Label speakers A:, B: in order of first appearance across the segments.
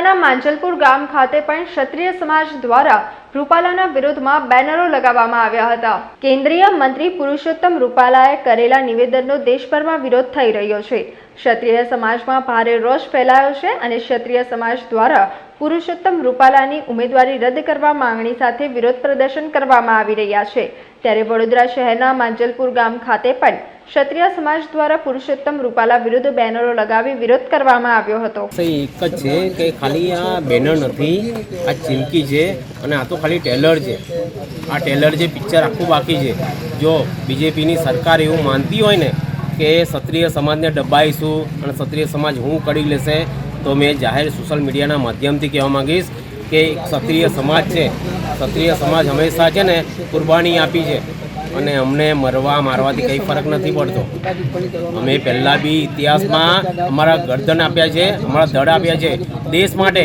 A: વડોદરાના માંજલપુર ગામ ખાતે પણ ક્ષત્રિય સમાજ દ્વારા રૂપાલાના વિરોધમાં બેનરો લગાવવામાં આવ્યા હતા. કેન્દ્રીય મંત્રી પુરુષોત્તમ રૂપાલાએ કરેલા નિવેદનનો દેશભરમાં વિરોધ થઈ રહ્યો છે. ક્ષત્રિય સમાજમાં ભારે રોષ ફેલાયો છે અને ક્ષત્રિય સમાજ દ્વારા પુરુષોત્તમ રૂપાલાની ઉમેદવારી રદ કરવા માંગણી સાથે વિરોધ પ્રદર્શન કરવામાં આવી રહ્યા છે. ત્યારે વડોદરા શહેરના માંજલપુર ગામ ખાતે પણ ક્ષત્રિય સમાજ દ્વારા પુરુષોત્તમ રૂપાલા વિરુદ્ધ બેનરો લગાવી વિરોધ કરવામાં આવ્યો હતો.
B: એક જ છે કે ખાલી આ બેનર નથી, આ ચીમકી છે અને આ તો ખાલી ટેલર છે. આ ટેલર જે પિક્ચર આખું બાકી છે. જો બીજેપીની સરકાર એવું માનતી હોય ને કે ક્ષત્રિય સમાજને ડબ્બાઈશું અને ક્ષત્રિય સમાજ હું કરી લેશે તો મેં જાહેર સોશિયલ મીડિયાના માધ્યમથી કહેવા માંગીશ કે ક્ષત્રિય સમાજ છે. ક્ષત્રિય સમાજ હંમેશા છે ને કુરબાની આપી છે. અને અમને મરવા મારવાથી કંઈ ફરક નથી પડતો. અમે પહેલાં બી ઇતિહાસમાં અમારા ગરદન આપ્યા છે, અમારા દળ આપ્યા છે. દેશ માટે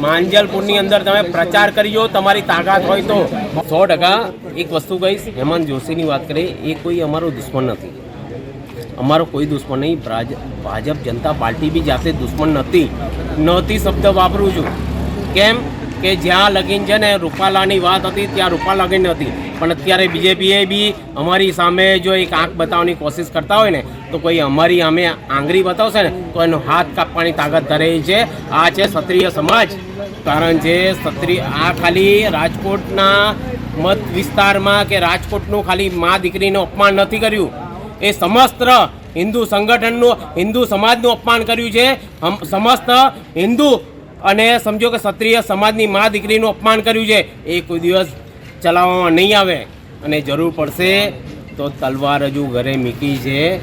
B: માંજલપુરની અંદર તમે પ્રચાર કરજો તમારી તાકાત હોય તો. સો ટકા એક વસ્તુ કહીશ, હેમંત જોશીની વાત કરીએ, એ કોઈ અમારો દુશ્મન નથી. અમારો કોઈ દુશ્મન નહીં ભાજ ભાજપ જનતા પાર્ટી બી જાતે દુશ્મન નથી. નહોતી શબ્દ વાપરું છું. કેમ? કે જ્યાં લગીન છે ને રૂપાલાની વાત હતી, ત્યાં રૂપાલા લગીન હતી પણ અત્યારે બીજેપીએ બી અમારી સામે જો એક આંખ બતાવવાની કોશિશ કરતા હોય ને, તો કોઈ અમારી અમે આંગળી બતાવશે ને, તો એનો હાથ કાપવાની તાકાત ધરે છે. આ છે ક્ષત્રિય સમાજ. કારણ છે ક્ષત્રિય, આ ખાલી રાજકોટના મત વિસ્તારમાં કે રાજકોટનું ખાલી મા દીકરીનું અપમાન નથી કર્યું. એ સમસ્ત હિન્દુ સંગઠનનું, હિન્દુ સમાજનું અપમાન કર્યું છે. સમસ્ત હિન્દુ અને સમજો કે ક્ષત્રિય સમાજની મા દીકરીનું અપમાન કર્યું છે. એ કોઈ દિવસ ચલાવવામાં નહીં આવે. અને જરૂર પડશે તો તલવાર હજુ ઘરે મીકી છે.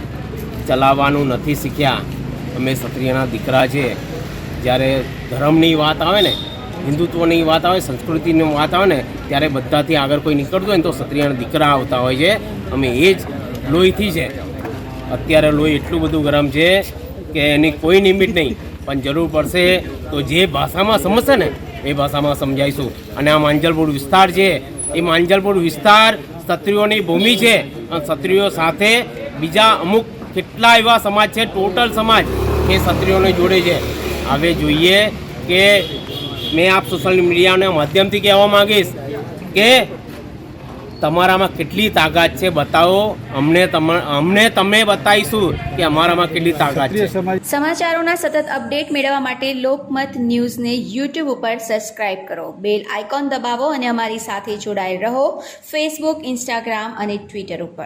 B: ચલાવવાનું નથી શીખ્યા. અમે ક્ષત્રિયના દીકરા છે. જ્યારે ધર્મની વાત આવે ને, હિન્દુત્વની વાત આવે, સંસ્કૃતિની વાત આવે ને, ત્યારે બધાથી આગળ કોઈ નીકળતું હોય ને તો ક્ષત્રિયના દીકરા આવતા હોય છે. અમે એ જ લોહીથી છે. અત્યારે લોહી એટલું બધું ગરમ છે કે એની કોઈ લિમિટ નહીં. પણ જરૂર પડશે તો જે ભાષામાં સમજશે ને, એ ભાષામાં સમજાવીશું અને આ માંજલપુર વિસ્તાર છે, એ માંજલપુર વિસ્તાર ક્ષત્રિયોની ભૂમિ છે. અને ક્ષત્રિયો સાથે બીજા અમુક કેટલા એવા સમાજ છે, ટોટલ સમાજ એ ક્ષત્રિયોને જોડે છે. હવે જોઈએ કે મેં આપ સોશિયલ મીડિયાના માધ્યમથી કહેવા માંગીશ કે તમારામાં કેટલી તાકાત છે બતાવો. અમને અમને તમે બતાવીશું કે અમારામાં કેટલી તાકાત છે.
C: સમાચારોના સતત અપડેટ મેળવવા માટે લોકમત ન્યૂઝને યુટ્યુબ ઉપર સબસ્ક્રાઇબ કરો. બેલ આઇકોન દબાવો અને અમારી સાથે જોડાયેલ રહો. ફેસબુક, ઇન્સ્ટાગ્રામ અને ટ્વિટર ઉપર.